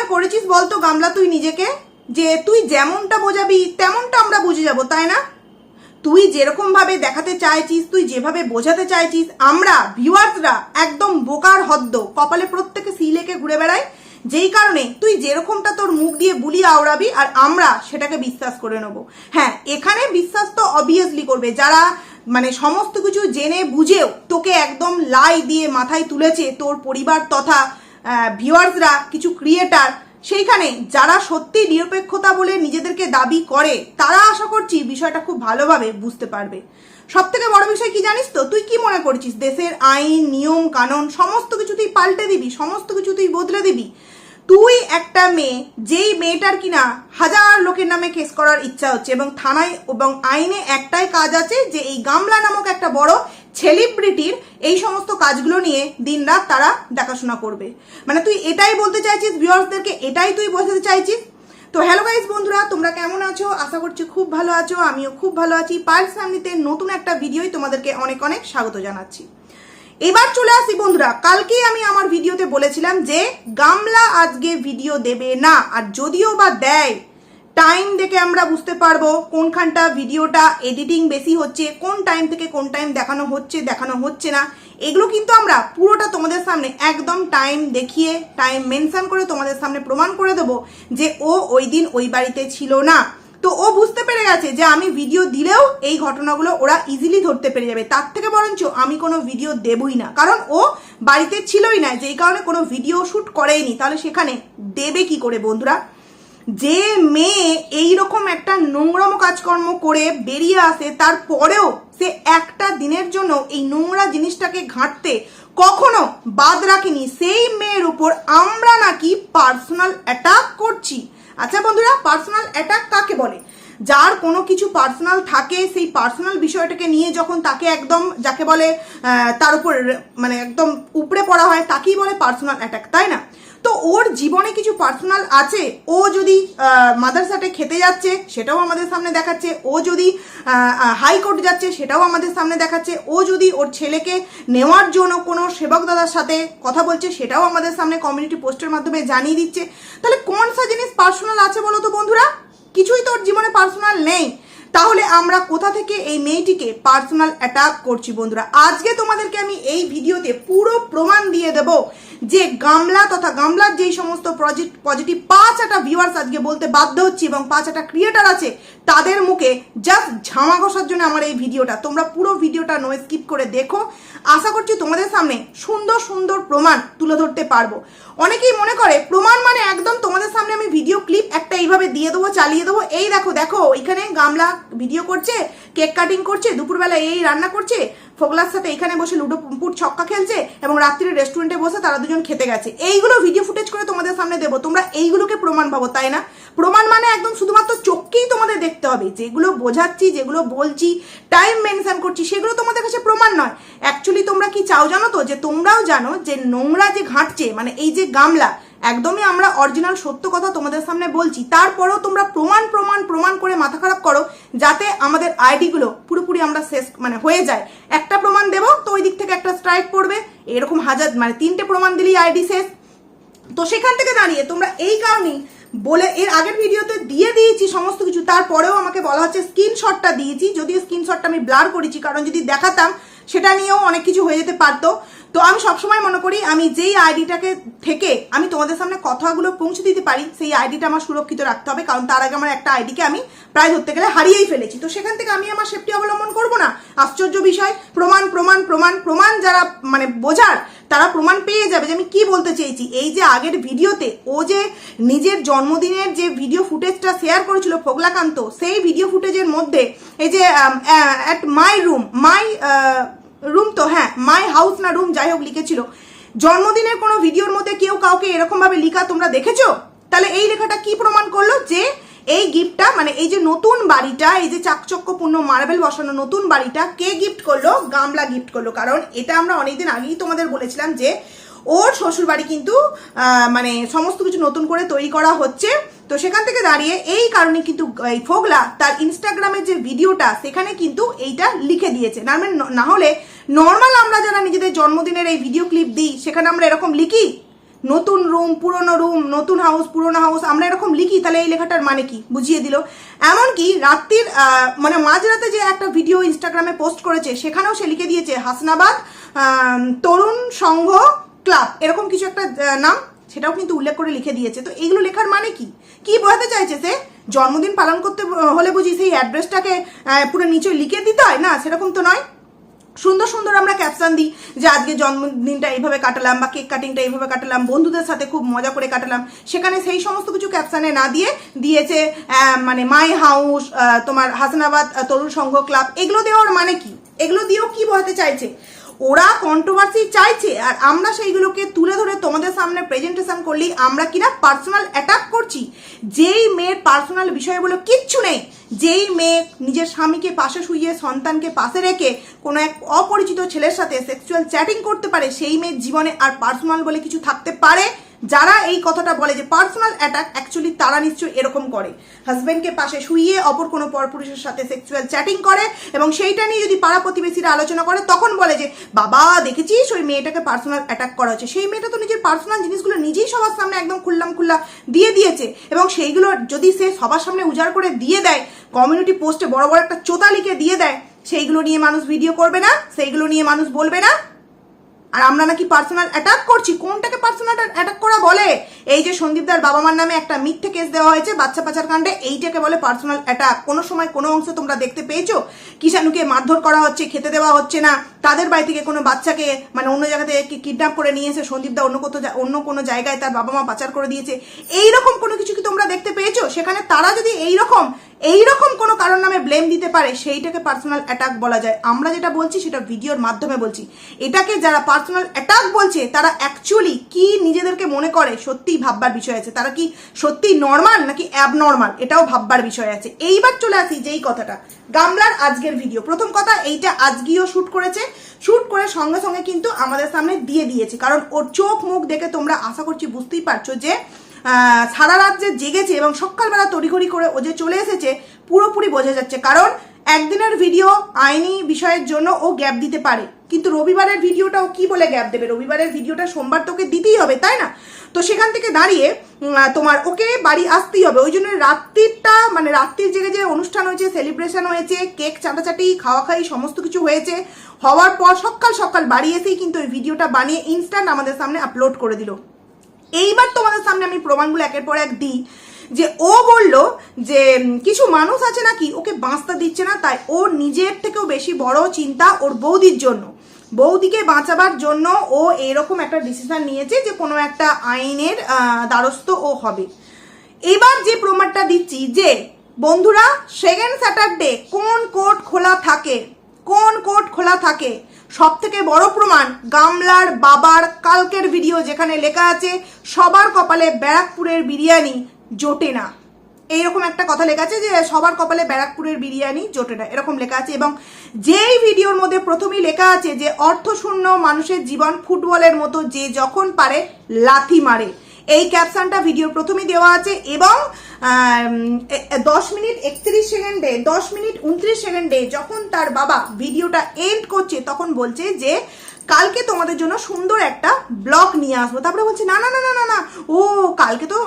মনে করেছিস বলতো, গামলা তুই নিজেকে? যে তুই যেমনটা বোঝাবি, তেমনটা আমরা বুঝে যাব, তাই না? তুই যেরকম ভাবে দেখাতে চাইছিস, তুই যেভাবে বোঝাতে চাইছিস, আমরা, ভিউয়ার্সরা, একদম বোকার হদ্দ, কপালে প্রত্যেকে সিলেকে ঘুরে বেড়াই, যেই কারণে তুই যেরকমটা তোর মুখ দিয়ে বুলিয়ে আওড়াবি আর আমরা সেটাকে বিশ্বাস করে নেব। হ্যাঁ এখানে বিশ্বাস তো অবভিয়াসলি করবে, যারা মানে সমস্ত কিছু জেনে বুঝেও তোকে একদম লাই দিয়ে মাথায় তুলেছে তোর পরিবার তথা ভিউয়ার্সরা কিছু ক্রিয়েটার সেইখানে যারা সত্যি নিরপেক্ষতা বলে নিজেদেরকে দাবি করে, তারা আশা করছি বিষয়টা খুব ভালোভাবে বুঝতে পারবে। সব থেকে বড় বিষয় কি জানিস তো? তুই কি মনে করছিস? দেশের আইন, নিয়ম, কানুন, সমস্ত কিছু তুই পাল্টে দিবি, সমস্ত কিছু তুই বদলে দিবি। তুই একটা মেয়ে, যেই মেয়েটার কিনা হাজার লোকের নামে কেস করার ইচ্ছা হচ্ছে এবং থানায় এবং আইনে একটাই কাজ আছে যে এই গামলা নামক একটা বড় সেলিব্রিটির এই সমস্ত কাজগুলো নিয়ে দিনরাত তারা দেখাশোনা করবে। মানে তুই এটাই বলতে চাইছিস ভিউয়ার্সদেরকে এটাই তুই বোঝাতে চাইছিস? তো হ্যালো গাইজ বন্ধুরা, তোমরা কেমন আছো? আশা করছি খুব ভালো আছো, আমিও খুব ভালো আছি। পার্স ফ্যামিলিতে নতুন একটা ভিডিওই তোমাদেরকে অনেক অনেক স্বাগত জানাচ্ছি। এবার চলে আসি বন্ধুরা, কালকেই আমি আমার ভিডিওতে বলেছিলাম যে, গামলা আজকে ভিডিও দেবে না, আর যদিও বা দেয় টাইম দেখে আমরা বুঝতে পারব কোনখানটা ভিডিওটা এডিটিং বেশি হচ্ছে, কোন টাইম থেকে কোন টাইম দেখানো হচ্ছে দেখানো হচ্ছে না, এগুলো কিন্তু আমরা পুরোটা তোমাদের সামনে একদম টাইম দেখিয়ে টাইম মেনশন করে তোমাদের সামনে প্রমাণ করে দেবো যে ও ওই দিন ওই বাড়িতে ছিল না। তো ও বুঝতে পেরে গেছে যে আমি ভিডিও দিলেও এই ঘটনাগুলো ওরা ইজিলি ধরতে পেরে যাবে। তার থেকে বরঞ্চ আমি কোনো ভিডিও দেবই না। কারণ ও বাড়িতে ছিলই না, যেই কারণে কোনো ভিডিও শ্যুট করেইনি। তাহলে সেখানে দেবে কি করে বন্ধুরা? যে মেয়ে এই রকম একটা নোংরাম কাজকর্ম করে বেরিয়ে আসে, তারপরেও সে একটা দিনের জন্য এই নোংরা জিনিসটাকে ঘাঁটতে কখনো বাদ রাখিনি। সেই মেয়ের উপর আমরা নাকি পার্সোনাল অ্যাটাক করছি। আচ্ছা বন্ধুরা পার্সোনাল অ্যাটাক কাকে বলে? যার কোনো কিছু পার্সোনাল থাকে, সেই পার্সোনাল বিষয়টাকে নিয়ে যখন তাকে একদম যাকে বলে তার উপর মানে একদম উপরে পড়া হয়, তাকেই বলে পার্সোনাল অ্যাটাক তাই না? তো ওর জীবনে কিছু পার্সোনাল আছে? ও যদি মাদ্রাসাটে খেতে যাচ্ছে, সেটাও আমাদের সামনে দেখাচ্ছে। ও যদি হাইকোর্ট যাচ্ছে, সেটাও আমাদের সামনে দেখাচ্ছে। ও যদি ওর ছেলেকে নেওয়ার জন্য কোনো সেবক দাদার সাথে কথা বলছে, সেটাও আমাদের সামনে কমিউনিটি পোস্টের মাধ্যমে জানিয়ে দিচ্ছে। তাহলে কোন সা জিনিস পার্সোনাল আছে বলো তো বন্ধুরা? কিছুই তো ওর জীবনে পার্সোনাল নেই। তাহলে আমরা কোথা থেকে এই মেয়েটিকে পার্সোনাল অ্যাটাক করছি বন্ধুরা? আজকে তোমাদেরকে আমি এই ভিডিওতে পুরো প্রমাণ দিয়ে দেব। যে গামলা তথা গামলার যেই সমস্ত প্রজেক্ট পজিটিভ পাঁচ একটা ভিউয়ার্স আজকে বলতে বাধ্য হচ্ছি এবং পাঁচ একটা ক্রিয়েটার আছে, তাদের মুখে জাস্ট ঝামা ঘষার জন্য আমার এই ভিডিওটা। তোমরা পুরো ভিডিওটা নো স্কিপ করে দেখো। আশা করছি তোমাদের সামনে সুন্দর সুন্দর প্রমাণ তুলে ধরতে পারব। অনেকেই মনে করে প্রমাণ মানে একদম তোমাদের সামনে আমি ভিডিও ক্লিপ একটা এইভাবে দিয়ে দেবো, চালিয়ে দেবো। এই দেখো দেখো এখানে গামলা ভিডিও করছে কেক কাটিং করছে, দুপুরবেলা এই রান্না করছে ফোগলার সাথে এখানে বসে লুডো, পুট ছক্কা খেলছে এবং রাত্রিরে রেস্টুরেন্টে বসে তারা দুজন খেতে গেছে। এইগুলো ভিডিও ফুটেজ করে তোমাদের সামনে দেবো। তোমরা এইগুলোকে প্রমাণ পাবো, তাই না? প্রমাণ মানে একদম শুধুমাত্র চোখকেই তোমাদের দেখতে হবে। যেগুলো বোঝাচ্ছি, যেগুলো বলছি টাইম মেনশন করছি, সেগুলো তোমাদের কাছে প্রমাণ নয়। অ্যাকচুয়ালি তোমরা কি চাও জানো তো? যে তোমরাও জানো যে নোংরা যে ঘাঁটছে মানে এই যে গামলা একদমই আমরা অরিজিনাল সত্য কথা তোমাদের সামনে বলছি। তারপরেও তোমরা প্রমাণ প্রমাণ প্রমাণ করে মাথা খারাপ করো, যাতে আমাদের আইডিগুলো পুরোপুরি আমরা শেষ মানে হয়ে যায়। একটা প্রমাণ দেবো, তো ওই দিক থেকে একটা স্ট্রাইক পড়বে। এরকম হাজার মানে তিনটে প্রমাণ দিলেই আইডি শেষ। তো সেখান থেকে দাঁড়িয়ে তোমরা এই কারণেই বলে, এর আগের ভিডিওতে দিয়ে দিয়েছি সমস্ত কিছু, তারপরেও আমাকে বলা হচ্ছে স্ক্রিনশটটা দিয়েছি। যদিও স্ক্রিনশটটা আমি ব্লার করেছি, কারণ যদি দেখাতাম, সেটা নিয়েও অনেক কিছু হয়ে যেতে পারতো। তো আমি সবসময় মনে করি আমি যেই আইডিটাকে থেকে আমি তোমাদের সামনে কথাগুলো পৌঁছে দিতে পারি, সেই আইডিটা আমার সুরক্ষিত রাখতে হবে। কারণ তার আগে আমার একটা আইডিকে আমি প্রায় ধরতে গেলে হারিয়েই ফেলেছি। তো সেখান থেকে আমি আমার সেফটি অবলম্বন করব না। আশ্চর্য বিষয়, প্রমাণ প্রমাণ প্রমাণ প্রমাণ যারা মানে বোঝার, তারা প্রমাণ পেয়ে যাবে যে আমি কি বলতে চেয়েছি। এই যে আগের ভিডিওতে ও যে নিজের জন্মদিনের যে ভিডিও ফুটেজটা শেয়ার করেছিল ফোগলাকান্ত, সেই ভিডিও ফুটেজের মধ্যে এই যে at my room my room তো হ্যাঁ মাই হাউস না রুম যাই হোক, লিখেছিল। জন্মদিনের কোনো ভিডিওর মধ্যে কেউ কাউকে এরকম ভাবে লিখা তোমরা দেখেছ? তাহলে এই লেখাটা কি প্রমাণ করল? যে এই গিফটটা মানে এই যে নতুন বাড়িটা, এই যে চাকচক্যপূর্ণ মার্বেল বসানো নতুন বাড়িটা, কে গিফট করল? গামলা গিফট করল। কারণ এটা আমরা অনেকদিন আগেই তোমাদের বলেছিলাম যে ওর শ্বশুর বাড়ি কিন্তু মানে সমস্ত কিছু নতুন করে তৈরি করা হচ্ছে। তো সেখান থেকে দাঁড়িয়ে এই কারণে কিন্তু এই ফোগলা তার ইনস্টাগ্রামের যে ভিডিওটা সেখানে কিন্তু এইটা লিখে দিয়েছে। মানে না হলে নর্মাল আমরা যারা নিজেদের জন্মদিনের এই ভিডিও ক্লিপ দিই, সেখানে আমরা এরকম লিখি, নতুন রুম পুরনো রুম নতুন হাউস পুরনো হাউস আমরা এরকম লিখি, তাহলে এই লেখাটার মানে কি? বুঝিয়ে দিল। এমনকি রাত্রির মানে মাঝরাতে যে একটা ভিডিও ইনস্টাগ্রামে পোস্ট করেছে, সেখানেও সে লিখে দিয়েছে, হাসনাবাদ তরুণ সংঘ ক্লাব এরকম কিছু একটা নাম, সেটাও কিন্তু উল্লেখ করে লিখে দিয়েছে। তো এইগুলো লেখার মানে কি? কি বোঝাতে চাইছে সে? জন্মদিন পালন করতে হলে বুঝি সেই অ্যাড্রেসটাকে পুরো নিচে লিখে দিতে হয়? না, সেরকম তো নয়। সুন্দর সুন্দর আমরা ক্যাপশন দিই যে আজকে জন্মদিনটা এইভাবে কাটালাম বা কেক কাটিংটা এইভাবে কাটালাম, বন্ধুদের সাথে খুব মজা করে কাটালাম। সেখানে সেই সমস্ত কিছু ক্যাপশানে না দিয়ে দিয়েছে মানে মাই হাউস তোমার হাসনাবাদ তরুণ সংঘ ক্লাব এগুলো দেওয়ার মানে কি? এগুলো দিয়েও কি বোঝাতে চাইছে? ওরা কন্ট্রোভার্সি চাইছে আর আমরা সেইগুলোকে তুলে ধরে তোমাদের সামনে প্রেজেন্টেশন করলেই আমরা কিনা পার্সোনাল অ্যাটাক করছি। যেই মেয়ের পার্সোনাল বিষয়গুলো কিচ্ছু নেই, যেই মেয়ে নিজের স্বামীকে পাশে শুইয়ে সন্তানকে পাশে রেখে কোনো এক অপরিচিত ছেলের সাথে সেক্সুয়াল চ্যাটিং করতে পারে, সেই মেয়ের জীবনে আর পার্সোনাল বলে কিছু থাকতে পারে। যারা এই কথাটা বলে যে পার্সোনাল অ্যাটাক অ্যাকচুয়ালি তারা নিশ্চয়ই এরকম করে। হাজবেন্ডকে পাশে শুইয়ে অপর কোনো পরপুরুষের সাথে সেক্সুয়াল চ্যাটিং করে এবং সেইটা নিয়ে যদি পাড়া প্রতিবেশীরা আলোচনা করে, তখন বলে যে, বাবা, দেখেছিস ওই মেয়েটাকে পার্সোনাল অ্যাটাক করা হচ্ছে? সেই মেয়েটা তো নিজের পার্সোনাল জিনিসগুলো নিজেই সবার সামনে একদম খুললাম খুল্লা দিয়ে দিয়েছে এবং সেইগুলো যদি সে সবার সামনে উজাড় করে দিয়ে দেয় কমিউনিটি পোস্টে বড় বড় একটা চোতা লিখে দিয়ে দেয়, সেইগুলো নিয়ে মানুষ ভিডিও করবে না, সেইগুলো নিয়ে মানুষ বলবে না। আর আমরা নাকি পার্সোনাল অ্যাটাক করছি। কোনটাকে পার্সোনাল অ্যাটাক করা বলে? এই যে সন্দীপদার বাবা মার নামে একটা মিথ্যে কেস দেওয়া হয়েছে, বাচ্চা পাচার কাণ্ডে, এইটাকে বলে পার্সোনাল অ্যাটাক কোনো সময় কোনো অংশে তোমরা দেখতে পেয়েছ? কিষাণুকে মারধর করা হচ্ছে, খেতে দেওয়া হচ্ছে না। তাদের বাড়ি থেকে কোনো বাচ্চাকে মানে অন্য জায়গা থেকে কিডন্যাপ করে নিয়ে এসে সন্দীপদা অন্য কোথাও অন্য কোনো জায়গায় তার বাবা মা পাচার করে দিয়েছে? এইরকম কোনো কিছু কি তোমরা দেখতে পেয়েছ? সেখানে তারা যদি এইরকম এইরকম কোনো কারণ নামে ব্লেম দিতে পারে, সেইটাকে পার্সোনাল অ্যাটাক বলা যায়। আমরা যেটা বলছি সেটা ভিডিওর মাধ্যমে বলছি। এটাকে যারা পার্সোনাল অ্যাটাক বলছে, তারা অ্যাকচুয়ালি কি নিজেদেরকে মনে করে সত্যিই ভাববার বিষয় আছে? তারা কি সত্যি নর্মাল নাকি অ্যাবনর্মাল এটাও ভাববার বিষয় আছে। এইবার চলে আসি যেই কথাটা। গামলার আজকের ভিডিও প্রথম কথা, এইটা আজকেও শ্যুট করেছে। শ্যুট করে সঙ্গে সঙ্গে কিন্তু আমাদের সামনে দিয়ে দিয়েছে। কারণ ওর চোখ মুখ দেখে তোমরা আশা করছি বুঝতেই পারছ যে সারা রাত যে জেগেছে এবং সকালবেলা তড়িঘড়ি করে ও যে চলে এসেছে, পুরোপুরি বোঝা যাচ্ছে। কারণ একদিনের ভিডিও আইনি বিষয়ের জন্য ও গ্যাপ দিতে পারে। কিন্তু রবিবারের ভিডিওটা ও কী বলে গ্যাপ দেবে? রবিবারের ভিডিওটা সোমবার তোকে দিতেই হবে, তাই না? তো সেখান থেকে দাঁড়িয়ে তোমার ওকে বাড়ি আসতেই হবে। ওই জন্য রাত্রিটা মানে রাত্রির জেগে যে অনুষ্ঠান হয়েছে সেলিব্রেশন হয়েছে কেক চাটাচাটি খাওয়া খাই সমস্ত কিছু হয়েছে, হওয়ার পর সকাল সকাল বাড়ি এসেই কিন্তু ওই ভিডিওটা বানিয়ে ইনস্ট্যান্ট আমাদের সামনে আপলোড করে দিল। এইবার তোমাদের সামনে আমি প্রমাণগুলো একের পর এক দিই। যে ও বলল যে কিছু মানুষ আছে নাকি ওকে বাঁচতে দিচ্ছে না, তাই ওর নিজের থেকেও বেশি বড় চিন্তা ওর বৌদির জন্য। বৌদিকে বাঁচাবার জন্য ও এরকম একটা ডিসিশন নিয়েছে যে কোনো একটা আইনের দ্বারস্থ ও হবে। এবার যে প্রমাণটা দিচ্ছি যে, বন্ধুরা সেকেন্ড স্যাটারডে কোন কোর্ট খোলা থাকে? কোন কোর্ট খোলা থাকে? সব থেকে বড় প্রমাণ গামলার বাবার কালকের ভিডিও যেখানে লেখা আছে, সবার কপালে ব্যারাকপুরের বিরিয়ানি জোটে না। এইরকম একটা কথা লেখা আছে যে সবার কপালে ব্যারাকপুরের বিরিয়ানি জোটে না। এরকম লেখা আছে এবং যেই ভিডিওর মধ্যে প্রথমেই লেখা আছে যে অর্থশূন্য মানুষের জীবন ফুটবলের মতো যে যখন পারে লাথি মারে। এই ক্যাপশনটা ভিডিও প্রথমেই দেওয়া আছে এবং দশ মিনিট একত্রিশ সেকেন্ডে, দশ মিনিট উনত্রিশ সেকেন্ডে যখন তার বাবা ভিডিওটা এন্ড করছে, তখন বলছে যে, কালকে তোমাদের জন্য সুন্দর একটা ব্লগ নিয়ে আসব। তারপরে বলছে, না না না না না না। ও, কালকে তো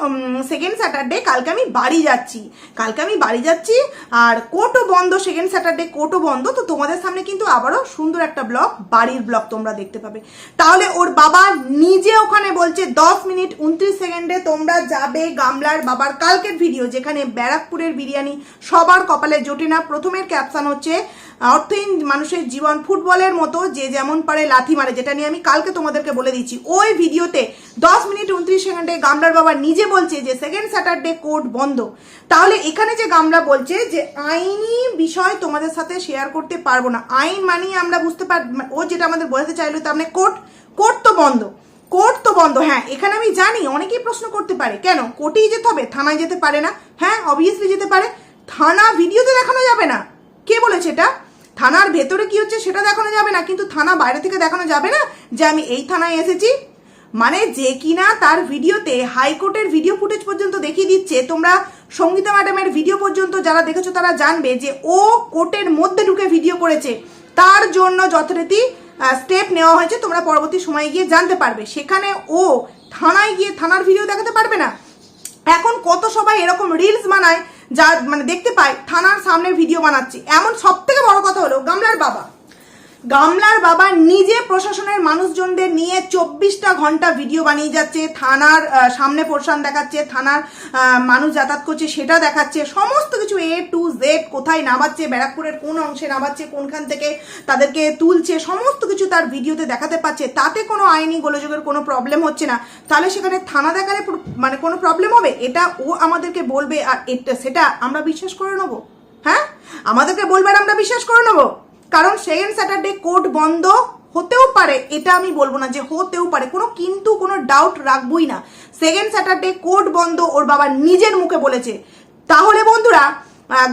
সেকেন্ড স্যাটারডে কালকে আমি বাড়ি যাচ্ছি। কালকে আমি বাড়ি যাচ্ছি, আর কোর্টও বন্ধ সেকেন্ড স্যাটারডে কোর্টও বন্ধ। তো তোমাদের সামনে কিন্তু আবারও সুন্দর একটা ব্লগ, বাড়ির ব্লগ তোমরা দেখতে পাবে। তাহলে ওর বাবা নিজে ওখানে বলছে, দশ মিনিট উনত্রিশ সেকেন্ডে তোমরা যাবে গামলার বাবার কালকের ভিডিও যেখানে ব্যারাকপুরের বিরিয়ানি সবার কপালে জোটে না। প্রথমের ক্যাপশন হচ্ছে, অর্থহীন মানুষের জীবন ফুটবলের মতো, যে যেমন পারে লাথি মারে। যেটা নিয়ে আমি কালকে তোমাদেরকে বলে দিচ্ছি। ওই ভিডিওতে দশ মিনিট উনত্রিশ সেকেন্ডে গামলার বাবা নিজে বলছে যে সেকেন্ড স্যাটারডে কোর্ট বন্ধ। তাহলে এখানে যে গামলা বলছে যে আইনি বিষয় তোমাদের সাথে শেয়ার করতে পারব না। আইন মানিয়ে আমরা বুঝতে পার ও যেটা আমাদের বোঝাতে চাইলো তার মানে কোর্ট কোর্ট তো বন্ধ। কোর্ট তো বন্ধ হ্যাঁ এখানে আমি জানি অনেকেই প্রশ্ন করতে পারে, কেন? কোর্টেই যেতে হবে, থানায় যেতে পারে না। হ্যাঁ অবভিয়াসলি যেতে পারে। থানা ভিডিওতে দেখানো যাবে না। কে বলেছে এটা? থানার ভেতরে কি হচ্ছে সেটা দেখানো যাবে না, কিন্তু থানা বাইরে থেকে দেখানো যাবে না যে আমি এই থানায় এসেছি। মানে যে কিনা তার ভিডিওতে হাইকোর্টের ভিডিও ফুটেজ পর্যন্ত দেখিয়ে দিচ্ছে। তোমরা সঙ্গীতা ম্যাডামের ভিডিও পর্যন্ত যারা দেখেছ, তারা জানবে যে ও কোর্টের মধ্যে ঢুকে ভিডিও করেছে। তার জন্য যথারীতি স্টেপ নেওয়া হয়েছে। তোমরা পরবর্তী সময়ে গিয়ে জানতে পারবে। সেখানে ও থানায় গিয়ে থানার ভিডিও দেখাতে পারবে না। এখন কত সবাই এরকম রিলস বানায়, যা মানে দেখতে পায়, থানার সামনে ভিডিও বানাচ্ছে। এমন সব থেকে বড় কথা হলো, গামলার বাবা। গামলার বাবা নিজে প্রশাসনের মানুষজনদের নিয়ে চব্বিশটা ঘণ্টা ভিডিও বানিয়ে যাচ্ছে, থানার সামনে পোর্শন দেখাচ্ছে, থানার মানুষ যাতায়াত করছে, সেটা দেখাচ্ছে, সমস্ত কিছু এ টু জেড কোথায় নামাচ্ছে, ব্যারাকপুরের কোন অংশে নামাচ্ছে, কোনখান থেকে তাদেরকে তুলছে, সমস্ত কিছু তার ভিডিওতে দেখাতে পাচ্ছে, তাতে কোনো আইনি গোলযোগের কোনো প্রবলেম হচ্ছে না। তাহলে সেখানে থানা দেখালে মানে কোনো প্রবলেম হবে? এটা ও আমাদেরকে বলবে আর এটা, সেটা আমরা বিশ্বাস করে নেব। হ্যাঁ? আমাদেরকে বলবে আর আমরা বিশ্বাস করে নেব? কারণ সেকেন্ড স্যাটারডে কোর্ট বন্ধ হতেও পারে, এটা আমি বলব না যে হতেও পারে, কোনো কিন্তু কোনো ডাউট রাখবই না। সেকেন্ড স্যাটারডে কোর্ট বন্ধ, ওর বাবা নিজের মুখে বলেছে। তাহলে বন্ধুরা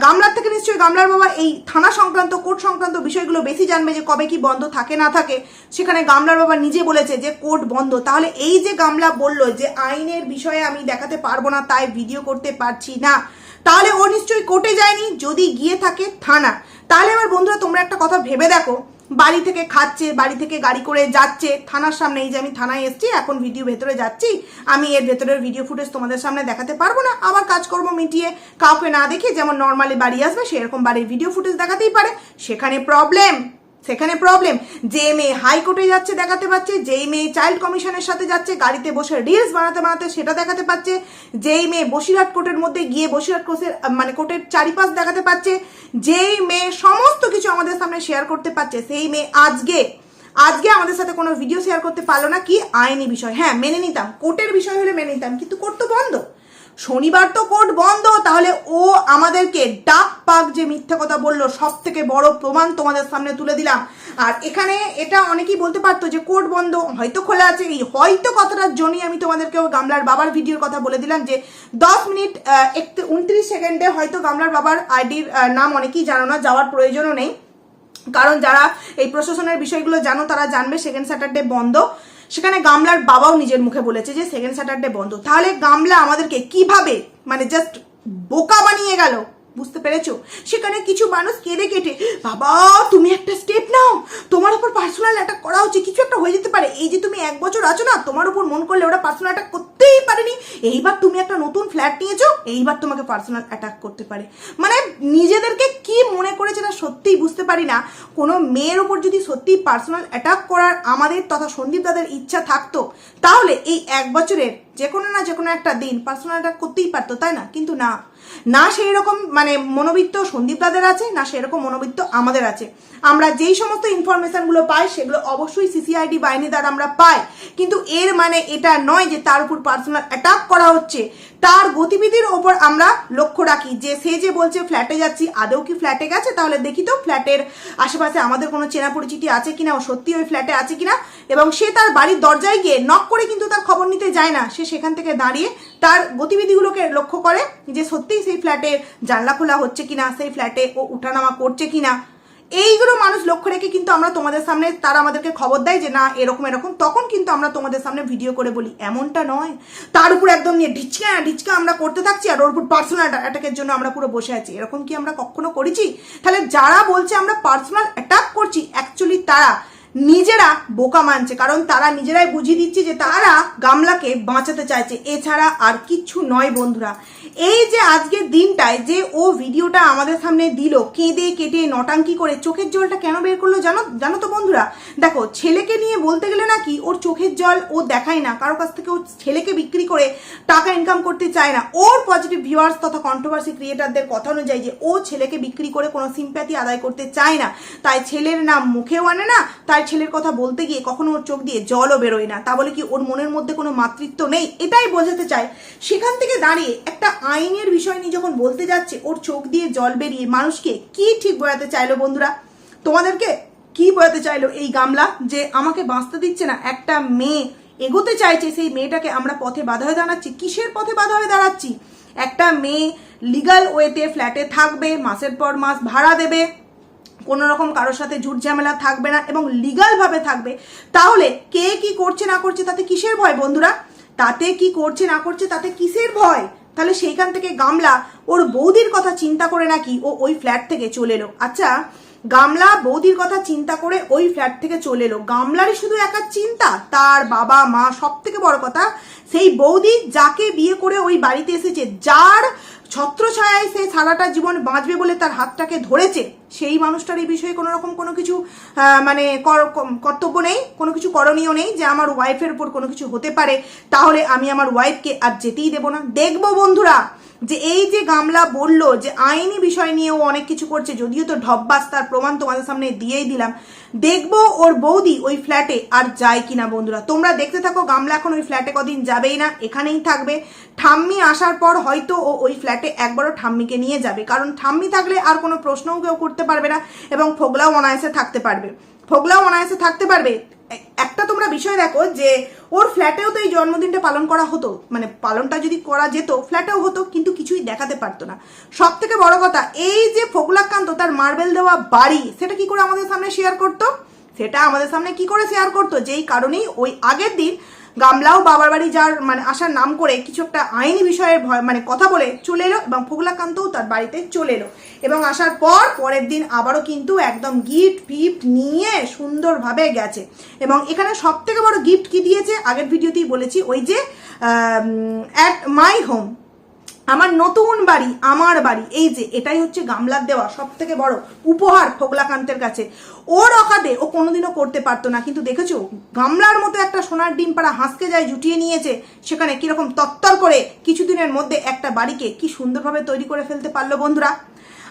গামলার থেকে নিশ্চয়ই গামলার বাবা এই থানা সংক্রান্ত কোর্ট সংক্রান্ত বিষয়গুলো বেশি জানবে যে কবে কি বন্ধ থাকে না থাকে। সেখানে গামলার বাবা নিজে বলেছে যে কোর্ট বন্ধ। তাহলে এই যে গামলা বলল যে আইনের বিষয়ে আমি দেখাতে পারব না, তাই ভিডিও করতে পারছি না। তাহলে ও নিশ্চয়ই কোর্টে যায়নি, যদি গিয়ে থাকে থানা। তাহলে আমার বন্ধুরা, তোমরা একটা কথা ভেবে দেখো। বাড়ি থেকে খাচ্ছে, বাড়ি থেকে গাড়ি করে যাচ্ছে, থানার সামনে, এই যে আমি থানায় এসেছি, এখন ভিডিও ভেতরে যাচ্ছি, আমি এর ভেতরের ভিডিও ফুটেজ তোমাদের সামনে দেখাতে পারব না, আবার কাজ কাজকর্ম মিটিয়ে কাউকে না দেখে যেমন নর্মালি বাড়ি আসবে, সেরকম বাড়ির ভিডিও ফুটেজ দেখাতেই পারে, সেখানে প্রবলেম সেখানে প্রবলেম যে মেয়ে হাইকোর্টে যাচ্ছে, দেখাতে পাচ্ছে যেই মেয়ে চাইল্ড কমিশনের সাথে যাচ্ছে, গাড়িতে বসে রিলস বানাতে বানাতে সেটা দেখাতে পাচ্ছে যেই মেয়ে বসিরহাট কোর্টের মধ্যে গিয়ে বসিরহাট কোর্টের মানে কোর্টের চারিপাশ দেখাতে পাচ্ছে যেই মেয়ে সমস্ত কিছু আমাদের সামনে শেয়ার করতে পারছে, সেই মেয়ে আজকে আজকে আমাদের সাথে কোনো ভিডিও শেয়ার করতে পারল না, কি আইনি বিষয়। হ্যাঁ মেনে নিতাম। কোর্টের বিষয় হলে মেনে নিতাম, কিন্তু কোর্ট তো বন্ধ। শনিবার তো কোর্ট বন্ধ, তাহলে ও আমাদেরকে ডাক পাক যে মিথ্যে কথা বলল সব থেকে বড় প্রমাণ তোমাদের সামনে তুলে দিলাম। আর এখানে এটা অনেকেই বলতে পারতো যে কোর্ট বন্ধ, হয়তো খোলা আছে, এই হয়তো কথাটার জন্যই আমি তোমাদেরকে ওই গামলার বাবার ভিডিওর কথা বলে দিলাম যে দশ মিনিট উনত্রিশ সেকেন্ডে হয়তো গামলার বাবার আইডির নাম অনেকেই জানো না, যাওয়ার প্রয়োজনও নেই। কারণ যারা এই প্রশাসনের বিষয়গুলো জানো, তারা জানবে, সেকেন্ড স্যাটারডে বন্ধ। সেখানে গামলার বাবাও নিজের মুখে বলেছে যে সেকেন্ড স্যাটারডে বন্ধ। তাহলে গামলা আমাদেরকে কীভাবে মানে জাস্ট বোকা বানিয়ে গেল? বুঝতে পেরেছ? সেখানে কিছু মানুষ কেঁদে কেটে, বাবা, তুমি একটা স্টেপ নাও। তোমার উপর পার্সোনাল অ্যাটাক করা হচ্ছে কিছু একটা হয়ে যেতে পারে। এই যে তুমি এক বছর আছো না, তোমার উপর মন করলে ওরা পার্সোনাল অ্যাটাক করতেই পারেনি। এইবার তুমি একটা নতুন ফ্ল্যাট নিয়েছো, এইবার তোমাকে পার্সোনাল অ্যাটাক করতে পারে। মানে নিজেদেরকে কি মনে করেছে না সত্যিই বুঝতে পারি না। কোনো মেয়ের ওপর যদি সত্যি পার্সোনাল অ্যাটাক করার আমাদের তথা সন্দীপ দাদের ইচ্ছা থাকতো, তাহলে এই এক বছরের যে কোনো না যে কোনো একটা দিন পার্সোনাল অ্যাটাক করতেই পারতো, তাই না? কিন্তু না। না সেই রকম মানে মনোবিত্ত সন্দীপ দাদের আছে, না সেরকম মনোবিত্ত আমাদের আছে। আমরা যেই সমস্ত ইনফরমেশনগুলো পাই, সেগুলো অবশ্যই সিসিআইডি বাহিনী দ্বারা আমরা পাই। কিন্তু এর মানে এটা নয় যে তার উপর পার্সোনাল অ্যাটাক করা হচ্ছে। তার গতিবিধির ওপর আমরা লক্ষ্য রাখি যে সে যে বলছে ফ্ল্যাটে যাচ্ছি, আদৌ কি ফ্ল্যাটে গেছে? তাহলে দেখি তো ফ্ল্যাটের আশেপাশে আমাদের কোনো চেনা পরিচিতি আছে কিনা, ও সত্যি ওই ফ্ল্যাটে আছে কিনা? এবং সে তার বাড়ির দরজায় গিয়ে নক করে কিন্তু তার খবর নিতে যায় না। সে সেখান থেকে দাঁড়িয়ে তার গতিবিধিগুলোকে লক্ষ্য করে যে সত্যিই সেই ফ্ল্যাটে জানলা খোলা হচ্ছে কিনা, সেই ফ্ল্যাটে ও উঠানামা করছে কিনা। এইগুলো মানুষ লক্ষ্য রেখে কিন্তু আমরা তোমাদের সামনে তারা আমাদেরকে খবর দেয় যে না, এরকম এরকম। তখন কিন্তু আমরা তোমাদের সামনে ভিডিও করে বলি। এমনটা নয়। তার উপর একদম নিয়ে ঢিচকা ঢিচকা আমরা করতে থাকছি আর ওর উপর পার্সোনাল অ্যাটাকের জন্য আমরা পুরো বসে আছি। এরকম কি আমরা কখনো করেছি? তাহলে যারা বলছে আমরা পার্সোনাল অ্যাটাক করছি অ্যাকচুয়ালি তারা নিজেরা বোকা মানছে, কারণ তারা নিজেরাই বুঝিয়ে দিচ্ছে যে তারা গামলাকে বাঁচাতে চাইছে। এছাড়া আর কিচ্ছু নয় বন্ধুরা। এই যে আজকের দিনটায় যে ও ভিডিওটা আমাদের সামনে দিল, কেঁদে কেটে নটাঙ্কি করে চোখের জলটা কেন বের করল জানো জানো তো বন্ধুরা? দেখো, ছেলেকে নিয়ে বলতে গেলে নাকি ওর চোখের জল ও দেখায় না, কারও কাছ থেকে ও ছেলেকে বিক্রি করে টাকা ইনকাম করতে চায় না। ওর পজিটিভ ভিউয়ার্স তথা কন্ট্রোভার্সি ক্রিয়েটারদের কথা অনুযায়ী যে ও ছেলেকে বিক্রি করে কোনো সিম্প্যাথি আদায় করতে চায় না, তাই ছেলের নাম মুখেও আনে না, তাই ছেলের কথা বলতে গিয়ে কখনো ওর চোখ দিয়ে জলও বেরোয় না। তা বলে কি ওর মনের মধ্যে কোনো মাতৃত্ব নেই? এটাই বোঝাতে চায়। সেখান থেকে দাঁড়িয়ে একটা আইনের বিষয় নিয়ে যখন বলতে যাচ্ছে, ওর চোখ দিয়ে জল বেরিয়ে মানুষকে কি ঠিক বোঝাতে চাইলো বন্ধুরা? তোমাদেরকে কি বোঝাতে চাইলো এই গামলা? যে আমাকে বাঁচতে দিচ্ছে না, একটা মেয়ে এগোতে চাইছে, সেই মেয়েটাকে আমরা পথে বাধা হয়ে দাঁড়াচ্ছি। কিসের পথে বাধা হয়ে দাঁড়াচ্ছি? একটা মেয়ে লিগাল ওয়েতে ফ্ল্যাটে থাকবে, মাসের পর মাস ভাড়া দেবে, কোনো রকম কারোর সাথে ঝুট ঝামেলা থাকবে না এবং লিগালভাবে থাকবে। তাহলে কে কি করছে না করছে তাতে কিসের ভয় বন্ধুরা? তাতে কি করছে না করছে তাতে কিসের ভয়? তাহলে সেইখান থেকে গামলা ওর বৌদির কথা চিন্তা করে নাকি ও ওই ফ্ল্যাট থেকে চলে এলো। আচ্ছা গামলা বৌদির কথা চিন্তা করে ওই ফ্ল্যাট থেকে চলে এলো। গামলারই শুধু একার চিন্তা, তার বাবা, মা সব থেকে বড় কথা, সেই বৌদি যাকে বিয়ে করে ওই বাড়িতে এসেছে, যার ছত্রছায়ায় সে সারাটা জীবন বাঁচবে বলে তার হাতটাকে ধরেছে, সেই মানুষটার এই বিষয়ে কোনো রকম কোনো কিছু মানে কর- কর্তব্য নেই, কোনো কিছু করণীয় নেই যে আমার ওয়াইফের উপর কোনো কিছু হতে পারে, তাহলে আমি আমার ওয়াইফকে আর যেতেই দেবো না। দেখব বন্ধুরা যে এই যে গামলা বলল যে আইনি বিষয় নিয়ে ও অনেক কিছু করছে, যদিও তো ঢব্বাস তার প্রমাণ তোমাদের সামনে দিয়েই দিলাম। দেখব ওর বৌদি ওই ফ্ল্যাটে আর যায় কিনা বন্ধুরা। তোমরা দেখতে থাকো, গামলা এখন ওই ফ্ল্যাটে কদিন যাবেই না, এখানেই থাকবে। ঠাম্মি আসার পর হয়তো ও ওই ফ্ল্যাটে একবারও ঠাম্মিকে নিয়ে যাবে, কারণ ঠাম্মি থাকলে আর কোনো প্রশ্নও কেউ করতে পারবে না এবং ফোগলাও অনায়াসে থাকতে পারবে। ফোগলাও অনায়াসে থাকতে পারবে একটা তোমরা বিষয় দেখো যে ওর ফ্ল্যাটেও তো এই জন্মদিনটা পালন করা হতো। মানে পালনটা যদি করা যেত ফ্ল্যাটেও হতো, কিন্তু কিছুই দেখাতে পারতো না। সব থেকে বড় কথা, এই যে ফোকলাকান্ত তার মার্বেল দেওয়া বাড়ি, সেটা কি করে আমাদের সামনে শেয়ার করতো? সেটা আমাদের সামনে কি করে শেয়ার করতো? যেই কারণেই ওই আগের দিন গামলাও বাবার বাড়ি যার মানে আসার নাম করে কিছু একটা আইনি বিষয়ের ভয় মানে কথা বলে চলে এলো এবং ফোগলাকান্তও তার বাড়িতে চলে এলো। এবং আসার পর পরের দিন আবারও কিন্তু একদম গিফট ফিফট নিয়ে সুন্দরভাবে গেছে। এবং এখানে সব থেকে বড় গিফট কি দিয়েছে? আগের ভিডিওতেই বলেছি, ওই যে অ্যাট মাই হোম আমার নতুন বাড়ি, আমার বাড়ি। এই যে, এটাই হচ্ছে গামলার দেওয়া সব থেকে বড় উপহার ফোগলাকান্তের কাছে। ওর অকাদে ও কোনোদিনও করতে পারতো না, কিন্তু দেখেছ, গামলার মতো একটা সোনার ডিম পাড়া হাঁসকে যায় জুটিয়ে নিয়েছে, সেখানে কীরকম তত্তর করে কিছুদিনের মধ্যে একটা বাড়িকে কি সুন্দরভাবে তৈরি করে ফেলতে পারল বন্ধুরা?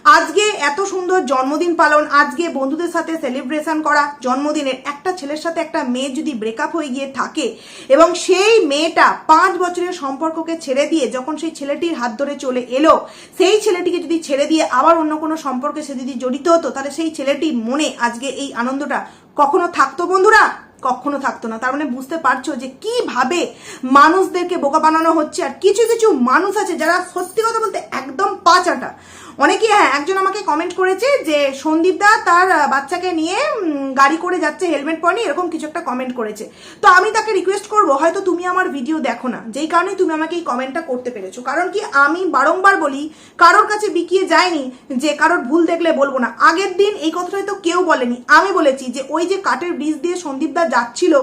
আজকে এত সুন্দর জন্মদিন পালন, আজকে বন্ধুদের সাথে সেলিব্রেশন করা, জন্মদিনের একটা ছেলের সাথে একটা মেয়ে যদি ব্রেকআপ হয়ে গিয়ে থাকে এবং সেই মেয়েটা পাঁচ বছরের সম্পর্ককে ছেড়ে দিয়ে যখন সেই ছেলেটির হাত ধরে চলে এলো, সেই ছেলেটিকে যদি ছেড়ে দিয়ে আবার অন্য কোনো সম্পর্কে সে যদি জড়িত হতো, তাহলে সেই ছেলেটির মনে আজকে এই আনন্দটা কখনো থাকতো বন্ধুরা? কখনো থাকতো না। তার মানে বুঝতে পারছ যে কীভাবে মানুষদেরকে বোকা বানানো হচ্ছে আর কিছু কিছু মানুষ আছে যারা সত্যি কথা বলতে একদম পাচাটা। অনেকে হ্যাঁ একজন আমাকে কমেন্ট করেছে যে সন্দীপ দা তার বাচ্চাকে নিয়ে গাড়ি করে যাচ্ছে হেলমেট পরেনি এরকম কিছু একটা কমেন্ট করেছে। তো আমি তাকে রিকোয়েস্ট করব, হয়তো তুমি আমার ভিডিও দেখো না। যেই কারণে তুমি আমাকে এই কমেন্টটা করতে পেরেছ। কারণ কি, আমি বারংবার বলি, কারোর কাছে বিকিয়ে যায়নি যে কারোর ভুল দেখলে বলব না। আগের দিন এই কথাটা তো কেউ বলেনি। আমি বলেছি যে ওই যে কাঠের ব্রিজ দিয়ে সন্দীপ দা যাচ্ছিল,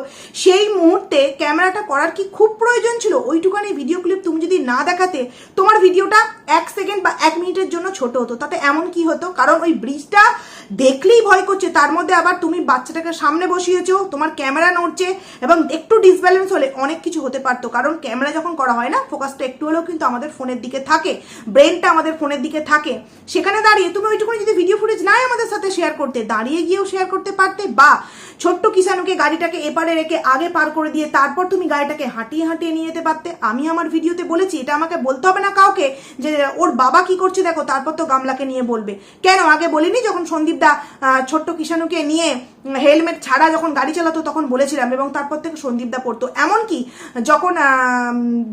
সেই মুহূর্তে ক্যামেরাটা করার কি খুব প্রয়োজন ছিল? ওইটুকানি ভিডিও ক্লিপ তুমি যদি না দেখাতে, তোমার ভিডিওটা এক সেকেন্ড বা এক মিনিটের জন্য ছোট হতো। তাতে এমন কি হতো? কারণ ওই ব্রিজটা দেখলেই ভয় করছে। তার মধ্যে আবার তুমি বাচ্চাটাকে সামনে বসিয়েছো, তোমার ক্যামেরা নড়ছে এবং একটু ডিসব্যালেন্স হলে অনেক কিছু হতে পারতো। কারণ ক্যামেরা যখন করা হয় না ফোকাসটা একটু হলেও কিন্তু আমাদের ফোনের দিকে থাকে ব্রেনটা আমাদের ফোনের দিকে থাকে। সেখানে দাঁড়িয়ে তুমি ওইটুকুনি যদি ভিডিও ফুটেজ নাই আমাদের সাথে শেয়ার করতে, দাঁড়িয়ে গিয়েও শেয়ার করতে পারতে বা ছোট্ট কিষানুকে গাড়িটাকে এপারে রেখে আগে পার করে দিয়ে তারপর তুমি গাড়িটাকে হাঁটিয়ে হাঁটিয়ে নিয়ে যেতে পারতে। আমি আমার ভিডিওতে বলেছি, এটা আমাকে বলতে হবে না কাউকে যে ওর বাবা কি করছে দেখো, তারপর তো গামলাকে নিয়ে বলবে। কেন? আগে বলিনি যখন সন্দীপ দা ছোট্ট কিষানুকে নিয়ে হেলমেট ছাড়া যখন গাড়ি চালাতো তখন বলেছিলাম এবং তারপর থেকে সন্দীপদা পড়তো। এমনকি যখন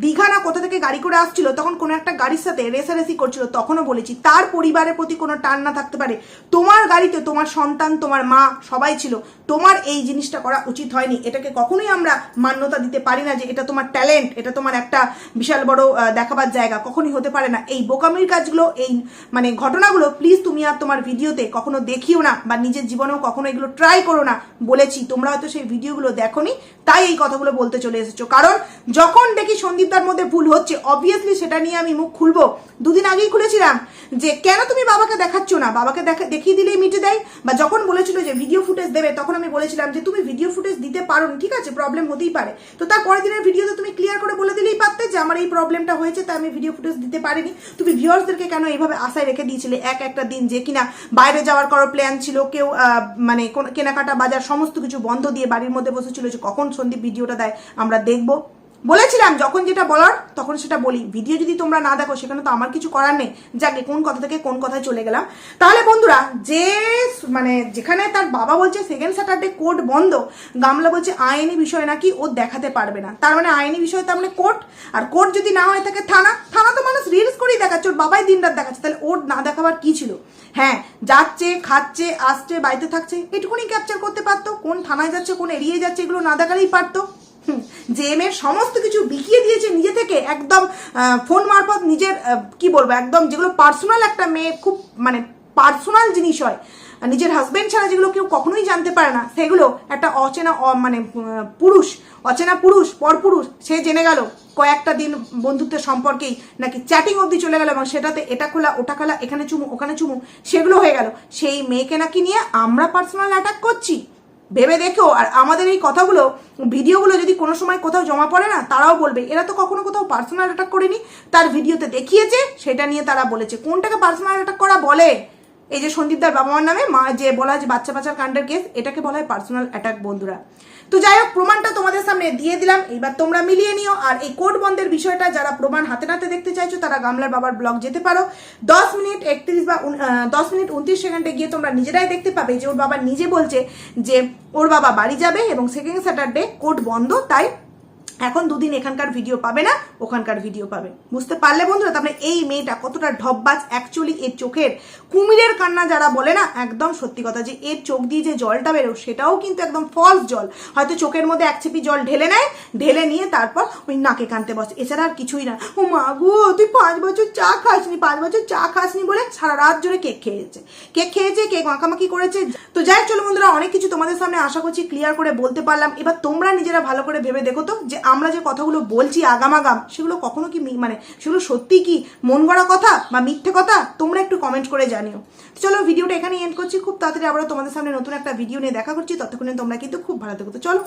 দীঘা না কোথা থেকে গাড়ি করে আসছিল, তখন কোনো একটা গাড়ির সাথে রেসারেসি করছিল, তখনও বলেছি, তার পরিবারের প্রতি কোনো টান না থাকতে পারে। তোমার গাড়িতে তোমার সন্তান, তোমার মা সবাই ছিল, তোমার এই জিনিসটা করা উচিত হয়নি। এটাকে কখনোই আমরা মান্যতা দিতে পারি না যে এটা তোমার ট্যালেন্ট, এটা তোমার একটা বিশাল বড় দেখাবার জায়গা, কখনোই হতে পারে না। এই বোকামির কাজগুলো, এই মানে ঘটনাগুলো প্লিজ তুমি আর তোমার ভিডিওতে কখনো দেখিও না বা নিজের জীবনেও কখনো এগুলো ট্রাই করো না। বলেছি, তোমরা হয়তো সেই ভিডিওগুলো দেখোনি, তাই এই কথাগুলো বলতে চলে এসেছ। কারণ যখন দেখি সন্দীপদার মধ্যে ভুল হচ্ছে অবভিয়াসলি সেটা নিয়ে আমি মুখ খুলবো। দুদিন আগেই খুলেছিলাম যে, কেন তুমি বাবাকে দেখাচ্ছ না? বাবাকে দেখা দেখিয়ে দিলেই মিটে দেয় বা যখন বলেছিল যে ভিডিও ফুটেজ দেবে, তখন আমি বলেছিলাম যে, তুমি ভিডিও ফুটেজ দিতে পারো ঠিক আছে প্রবলেম হতেই পারে। তো তার পরের দিনের ভিডিওতে তুমি ক্লিয়ার করে বলে দিলেই পারতে যে, আমার এই প্রবলেমটা হয়েছে, তাই আমি ভিডিও ফুটেজ দিতে পারিনি। তুমি ভিউয়ার্সদেরকে কেন এইভাবে আশায় রেখে দিয়েছিলে এক একটা দিন যে কিনা বাইরে যাওয়ার কারও প্ল্যান ছিল, কেউ মানে কোন- কেনাকাটা বাজার সমস্ত কিছু বন্ধ দিয়ে বাড়ির মধ্যে বসেছিল যে কখন সন্দীপ ভিডিওটা দেয়, আমরা দেখব। বলেছিলাম, যখন যেটা বলার তখন সেটা বলি। ভিডিও যদি তোমরা না দেখো, সেখানে তো আমার কিছু করার নেই। যাকে কোন কথা থেকে কোন কথায় চলে গেলাম। তাহলে বন্ধুরা, যে মানে যেখানে তার বাবা বলছে সেকেন্ড স্যাটারডে কোর্ট বন্ধ, গামলা বলছে আইনি বিষয় নাকি ও দেখাতে পারবে না। তার মানে আইনি বিষয় তার মানে কোর্ট আর কোর্ট যদি না হয়ে থাকে থানা থানা তো মানুষ রিলস করেই দেখাচ্ছে, ওর বাবাই দিন রাত দেখাচ্ছে। তাহলে ওর না দেখাবার কি ছিল? হ্যাঁ যাচ্ছে, খাচ্ছে, আসছে, বাড়িতে থাকছে, এটুকুনি ক্যাপচার করতে পারতো। কোন থানায় যাচ্ছে, কোন এড়িয়ে যাচ্ছে, এগুলো না দেখালেই পারতো। যে সমস্ত কিছু বিকিয়ে দিয়েছে নিজে থেকে, একদম ফোন মারফত নিজের কি বলব, একদম যেগুলো পার্সোনাল একটা মেয়ে, খুব মানে পার্সোনাল জিনিস হয়। নিজের হাজবেন্ড ছাড়া যেগুলো কেউ কখনোই জানতে পারে না, সেগুলো একটা অচেনা মানে পুরুষ, অচেনা পুরুষ, পরপুরুষ, সে জেনে গেল কয়েকটা দিন বন্ধুত্বের সম্পর্কেই নাকি চ্যাটিং অবধি চলে গেল এবং সেটাতে এটা খোলা, ওটা খোলা, এখানে চুমু, ওখানে চুমু, সেগুলো হয়ে গেল। সেই মেয়েকে নাকি নিয়ে আমরা পার্সোনাল অ্যাটাক করছি। ভেবে দেখেও আর আমাদের এই কথাগুলো, ভিডিওগুলো যদি কোনো সময় কোথাও জমা পড়ে না, তারাও বলবে। এরা তো কখনো কোথাও পার্সোনাল অ্যাটাক করেনি, তার ভিডিওতে দেখিয়েছে, সেটা নিয়ে তারা বলেছে। কোনটাকে পার্সোনাল অ্যাটাক করা বলে? এই যে সন্দীপদার বাবা মার নামে, মা যে বলা যে বাচ্চা বাচ্চার কাণ্ডের কেস এটাকে বলা হয় পার্সোনাল অ্যাটাক বন্ধুরা। তো যাই হোক, প্রমাণটা তোমাদের সামনে দিয়ে দিলাম। এবার তোমরা মিলিয়ে নিও। আর এই কোর্ট বন্ধের বিষয়টা, যারা প্রমাণ হাতে নাতে দেখতে চাইছো, তারা গামলার বাবার ব্লগ যেতে পারো। দশ মিনিট একত্রিশ বা দশ মিনিট উনত্রিশ সেকেন্ডে গিয়ে তোমরা নিজেরাই দেখতে পাবে যে ওর বাবা নিজে বলছে যে ওর বাবা বাড়ি যাবে এবং সেকেন্ড স্যাটারডে কোর্ট বন্ধ। তাই এখন দুদিন এখানকার ভিডিও পাবে না, ওখানকার ভিডিও পাবে। বুঝতে পারলে বন্ধুরা, তারপরে এই মেয়েটা কতটা ঢপবাজ অ্যাকচুয়ালি এর চোখের কুমিরের কান্না যারা বলে না, একদম সত্যি কথা যে এর চোখ দিয়ে যে জলটা বেরো সেটাও কিন্তু একদম ফলস জল। হয়তো চোখের মধ্যে এক ছিপি জল ঢেলে নেয়, ঢেলে নিয়ে তারপর ওই নাকে কানতে বসে। এছাড়া আর কিছুই না। ও মা গো, তুই পাঁচ বছর চা খাসনি, পাঁচ বছর চা খাসনি বলে সারা রাত জুড়ে কেক খেয়েছে। কেক খেয়েছে, কেক মাখামাখি করেছে। তো যাই চলো বন্ধুরা, অনেক কিছু তোমাদের সামনে আশা করছি ক্লিয়ার করে বলতে পারলাম। এবার তোমরা নিজেরা ভালো করে ভেবে দেখো তো যে আমরা যে কথাগুলো বলছি আগাম আগাম সেগুলো কখনো কি মানে সেগুলো সত্যি কি মন গড়া কথা বা মিথ্যে কথা? তোমরা একটু কমেন্ট করে জানিও। তো চলো ভিডিওটা এখানে এন্ড করছি। খুব তাড়াতাড়ি আবার তোমাদের সামনে নতুন একটা ভিডিও নিয়ে দেখা করছি। ততক্ষণে তোমরা কিন্তু খুব ভালো থেকো। তো চলো।